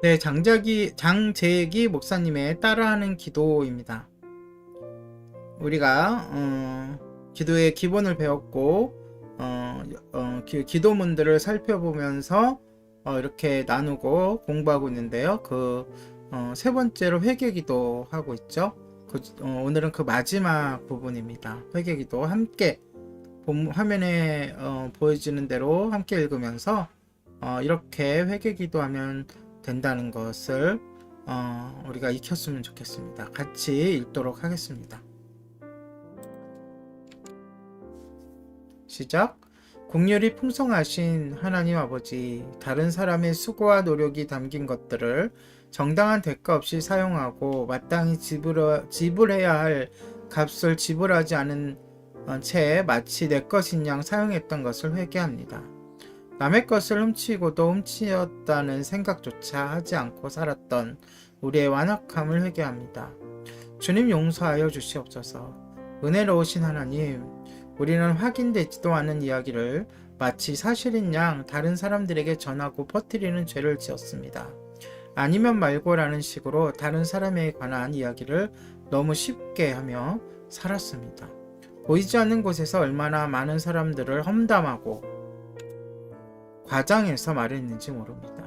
네, 장자기, 장재기 목사님의 따라하는 기도입니다. 우리가, 어, 기도의 기본을 배웠고, 어, 어, 기, 기도문들을 살펴보면서, 어, 이렇게 나누고 공부하고 있는데요. 그, 어, 세 번째로 회개 기도 하고 있죠. 그, 어, 오늘은 그 마지막 부분입니다. 회개 기도 함께 본- 화면에 어, 보여지는 대로 함께 읽으면서 어, 이렇게 회개 기도하면 된다는 것을 어, 우리가 익혔으면 좋겠습니다. 같이 읽도록 하겠습니다. 시작. 국률이 풍성하신 하나님 아버지, 다른 사람의 수고와 노력이 담긴 것들을 정당한 대가 없이 사용하고 마땅히 지불, 지불해야 할 값을 지불하지 않은 어, 채 마치 내 것인 양 사용했던 것을 회개합니다. 남의 것을 훔치고도 훔치었다는 생각조차 하지 않고 살았던 우리의 완악함을 회개합니다. 주님 용서하여 주시옵소서. 은혜로우신 하나님, 우리는 확인되지도 않은 이야기를 마치 사실인 양 다른 사람들에게 전하고 퍼뜨리는 죄를 지었습니다. 아니면 말고라는 식으로 다른 사람에 관한 이야기를 너무 쉽게 하며 살았습니다. 보이지 않는 곳에서 얼마나 많은 사람들을 험담하고 과장해서 말했는지 모릅니다.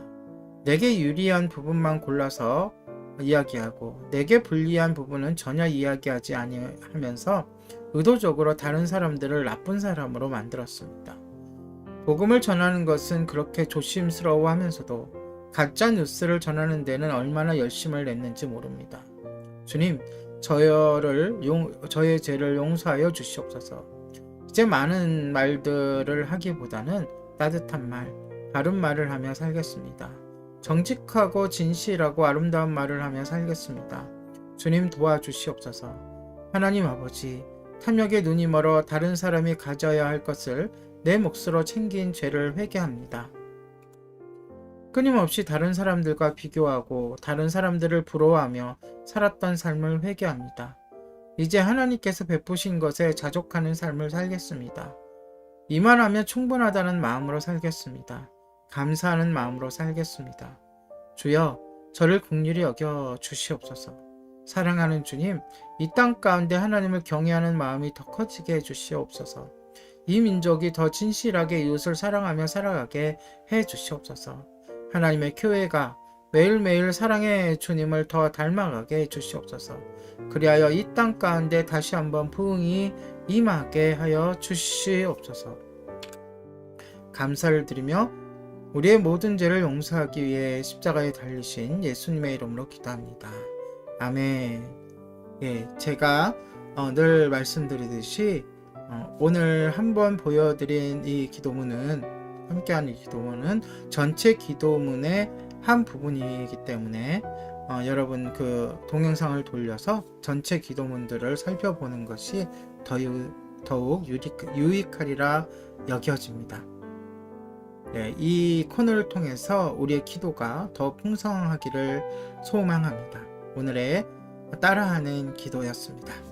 내게 유리한 부분만 골라서 이야기하고 내게 불리한 부분은 전혀 이야기하지 아니하면서 의도적으로 다른 사람들을 나쁜 사람으로 만들었습니다. 복음을 전하는 것은 그렇게 조심스러워 하면서도 가짜 뉴스를 전하는 데는 얼마나 열심을 냈는지 모릅니다. 주님, 저를 용, 저의 죄를 용서하여 주시옵소서. 이제 많은 말들을 하기보다는 따뜻한 말, 바른 말을 하며 살겠습니다. 정직하고 진실하고 아름다운 말을 하며 살겠습니다. 주님 도와주시옵소서. 하나님 아버지, 탐욕에 눈이 멀어 다른 사람이 가져야 할 것을 내 몫으로 챙긴 죄를 회개합니다. 끊임없이 다른 사람들과 비교하고 다른 사람들을 부러워하며 살았던 삶을 회개합니다. 이제 하나님께서 베푸신 것에 자족하는 삶을 살겠습니다. 이만하면 충분하다는 마음으로 살겠습니다. 감사하는 마음으로 살겠습니다. 주여, 저를 국률이 여겨 주시옵소서. 사랑하는 주님, 이 땅 가운데 하나님을 경외하는 마음이 더 커지게 해 주시옵소서. 이 민족이 더 진실하게 이웃을 사랑하며 살아가게 해 주시옵소서. 하나님의 교회가 매일매일 사랑의 주님을 더 닮아가게 해 주시옵소서. 그리하여 이 땅 가운데 다시 한번 부흥이 임하게 하여 주시옵소서. 감사를 드리며 우리의 모든 죄를 용서하기 위해 십자가에 달리신 예수님의 이름으로 기도합니다. 아멘. 예, 제가 어, 늘 말씀드리듯이 어, 오늘 한번 보여드린 이 기도문은 함께하는 이 기도문은 전체 기도문의 한 부분이기 때문에 어, 여러분 그 동영상을 돌려서 전체 기도문들을 살펴보는 것이 더유, 더욱 유익, 유익 하리라 여겨집니다. 네, 이 코너를 통해서 우리의 기도가 더 풍성하기를 소망합니다. 오늘의 따라하는 기도였습니다.